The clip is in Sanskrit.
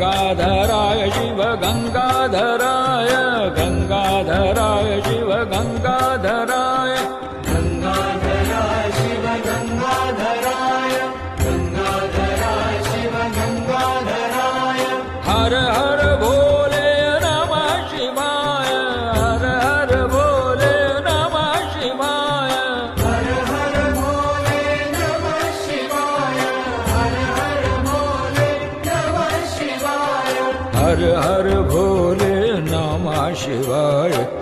गङ्गाधराय शिव गङ्गाधराय गङ्गाधराय शिव गङ्गाधराय गङ्गाधराय शिव गङ्गाधराय गङ्गाधराय शिव गङ्गाधराय हर हर हर हर भोले नमः शिवाय।